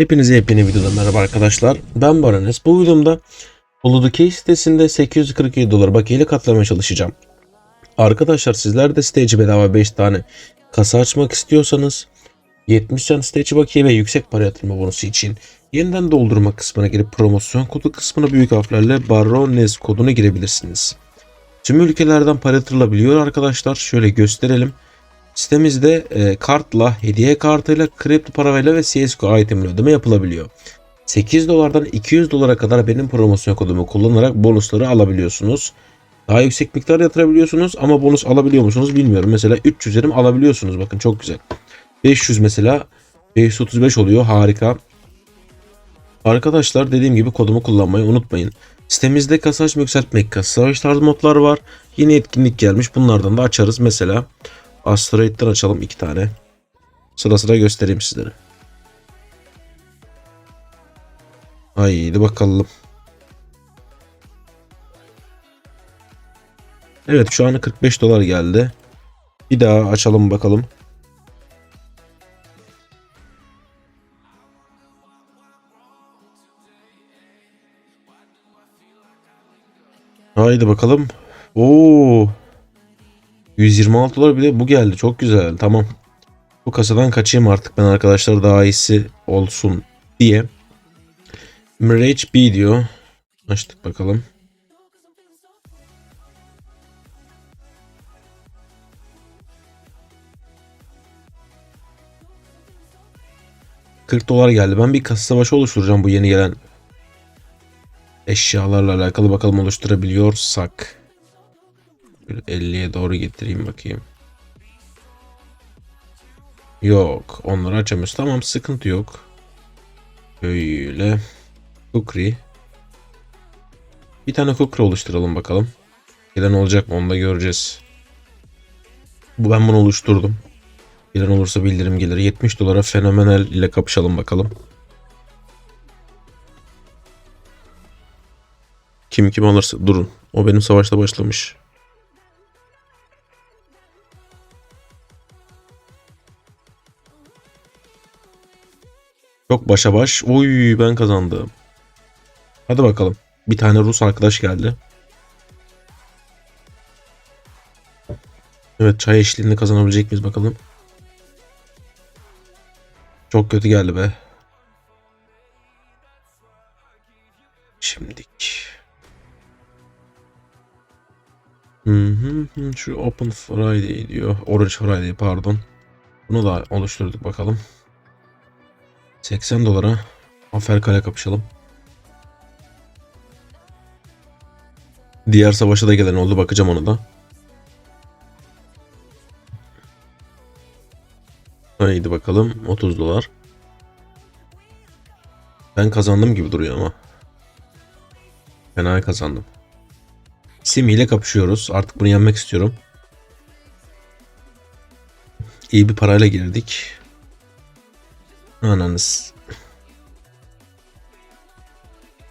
Hepinize yepyeni videoda merhaba arkadaşlar. Ben Baranes. Bu videomda Uludukey sitesinde 847 dolar bakiyeyle katlamaya çalışacağım. Arkadaşlar sizler de siteci bedava 5 tane kasa açmak istiyorsanız 70 can siteci bakiye ve yüksek para yatırma bonusu için yeniden doldurma kısmına girip promosyon kodu kısmına büyük harflerle Barones kodunu girebilirsiniz. Tüm ülkelerden para yatırılabiliyor arkadaşlar. Şöyle gösterelim. Sitemizde e, kartla, hediye kartıyla, kripto parayla ve CSGO itemle ödeme yapılabiliyor. 8 dolardan 200 dolara kadar benim promosyon kodumu kullanarak bonusları alabiliyorsunuz. Daha yüksek miktar yatırabiliyorsunuz ama bonus alabiliyor musunuz bilmiyorum. Mesela 300 yerim alabiliyorsunuz bakın çok güzel. 500 mesela 535 oluyor harika. Arkadaşlar dediğim gibi kodumu kullanmayı unutmayın. Sitemizde kasa açma yükseltmek, kasa savaş tarzı modlar var. Yeni etkinlik gelmiş bunlardan da açarız. Mesela Asteroid'den açalım iki tane. Sıra sıra göstereyim sizlere. Haydi bakalım. Evet şu an 45 dolar geldi. Bir daha açalım bakalım. Haydi bakalım. Oo. 126 dolar bile bu geldi. Çok güzel. Tamam. Bu kasadan kaçayım artık ben arkadaşlar daha iyisi olsun diye. Mirage B diyor. Açtık bakalım. ...40 dolar geldi. Ben bir kasa savaşı oluşturacağım bu yeni gelen... ...eşyalarla alakalı bakalım oluşturabiliyorsak... Bir 50'ye doğru getireyim bakayım. Yok. Onları açamıyoruz. Tamam sıkıntı yok. Böyle. Kukri. Bir tane kukri oluşturalım bakalım. Gelen olacak mı onu da göreceğiz. Bu ben bunu oluşturdum. Gelen olursa bildirim gelir. 70 dolara fenomenal ile kapışalım bakalım. Kim kim alırsa durun. O benim savaşta başlamış. Çok başa baş. Oy ben kazandım. Hadi bakalım. Bir tane Rus arkadaş geldi. Evet çay eşliğinde kazanabilecek miyiz bakalım. Çok kötü geldi be. Şimdik. Hı hı hı. Şu Open Friday diyor. Orange Friday pardon. Bunu da oluşturduk bakalım. 80 dolara Aferkale kapışalım. Diğer savaşa da gelen oldu bakacağım ona da. Haydi bakalım 30 dolar. Ben kazandım gibi duruyor ama. Fena kazandım. Simi ile kapışıyoruz. Artık bunu yenmek istiyorum. İyi bir parayla girdik. Ananız.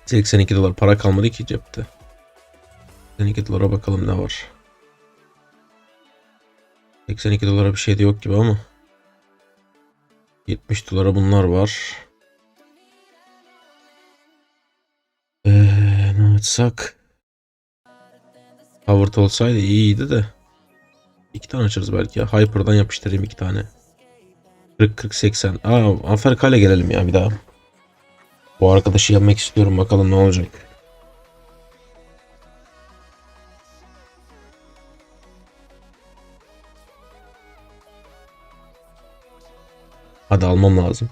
82 dolar para kalmadı ki cepte. 82 dolara bakalım ne var. 82 dolara bir şey de yok gibi ama. 70 dolara bunlar var. Eee ne açsak? Howard olsaydı iyiydi de. İki tane açarız belki. Hyper'dan yapıştırayım iki tane. 40 40 80. Aa Aferkale gelelim ya bir daha. Bu arkadaşı yenmek istiyorum bakalım ne olacak. Hadi almam lazım.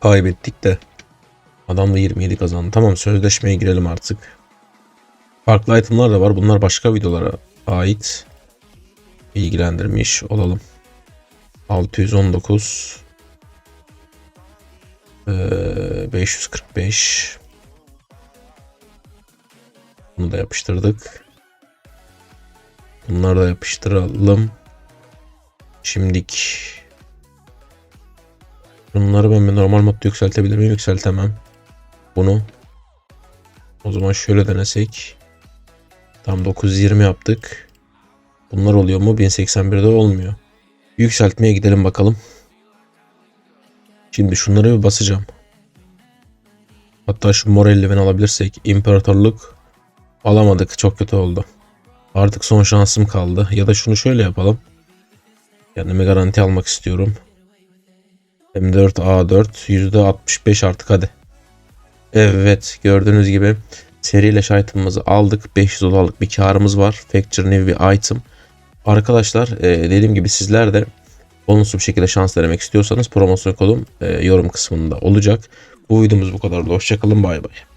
Kaybettik de. Adam da 27 kazandı. Tamam sözleşmeye girelim artık. Farklı itemlar da var. Bunlar başka videolara ait. Bilgilendirmiş olalım. 619 ee, 545 Bunu da yapıştırdık. Bunları da yapıştıralım. Şimdik Bunları ben normal modda yükseltebilir miyim? Yükseltemem. Bunu o zaman şöyle denesek. Tam 920 yaptık. Bunlar oluyor mu? 1081'de olmuyor. Yükseltmeye gidelim bakalım. Şimdi şunları bir basacağım. Hatta şu mor eldiveni alabilirsek imparatorluk alamadık. Çok kötü oldu. Artık son şansım kaldı. Ya da şunu şöyle yapalım. Kendime garanti almak istiyorum. M4 A4 %65 artık hadi. Evet gördüğünüz gibi seriyle item'ımızı aldık. 500 dolarlık bir karımız var. Factory New bir item. Arkadaşlar e, dediğim gibi sizler de bonuslu bir şekilde şans denemek istiyorsanız promosyon kodum e, yorum kısmında olacak. Bu videomuz bu kadardı. Hoşçakalın bay bay.